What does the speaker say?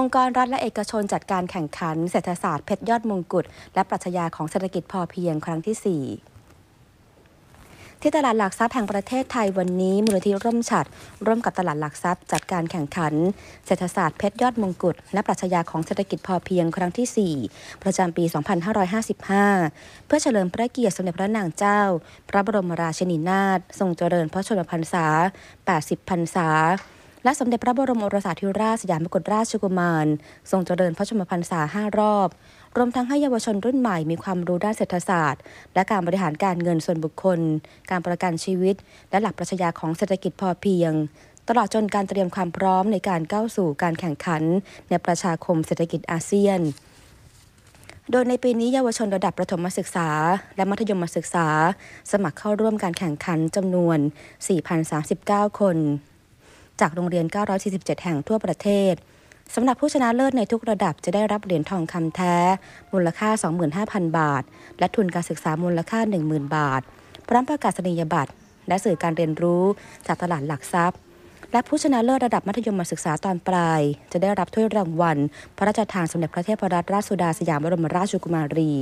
องค์กรรัฐและเอกชนจัดการแข่งขันเศรษฐศาสตร์เพชรยอดมงกุฎและปรัชญาของเศรษฐกิจพอเพียงครั้งที่ 4ที่ตลาดหลักทรัพย์แห่งประเทศไทยวันนี้มูลนิธิร่มฉัดร่วมกับตลาดหลักทรัพย์จัดการแข่งขัน เศรษฐศาสตร์เพชรยอดมงกุฎและปรัชญาของเศรษฐกิจพอเพียงครั้งที่ 4 ประจำปี 2555 เพื่อเฉลิมพระเกียรติสมเด็จพระนางเจ้า พระบรมราชินีนาถทรงเจริญพระชนมพรรษา 80 พรรษา และสมเด็จพระบรมโอรสาธิราชสยามกุฎราชกุมาร ทรงเจริญพระชมพรรษา5รอบ รวมทั้งให้เยาวชนรุ่นใหม่มีความรู้ด้านเศรษฐศาสตร์ และการบริหารการเงินส่วนบุคคล การประกันชีวิต และหลักปรัชญาของเศรษฐกิจพอเพียง ตลอดจนการเตรียมความพร้อมในการก้าวสู่การแข่งขัน ในประชาคมเศรษฐกิจอาเซียนโดยในปีนี้เยาวชนระดับประถมศึกษา และมัธยมศึกษา สมัครเข้าร่วมการแข่งขันจำนวน 4,039 คน จากโรงเรียน 947 แห่งทั่วประเทศสำหรับผู้ชนะเลิศในทุกระดับจะได้รับเหรียญทองคำแท้ มูลค่า 25,000 บาท และทุนการศึกษามูลค่า 10,000 บาท พร้อมประกาศนียบัตร และสื่อการเรียนรู้จากตลาดหลักทรัพย์ และผู้ชนะเลิศระดับมัธยมศึกษาตอนปลาย จะได้รับถ้วยรางวัล พระราชทานสมเด็จพระเทพรัตนราชสุดาสยามบรมราชกุมารี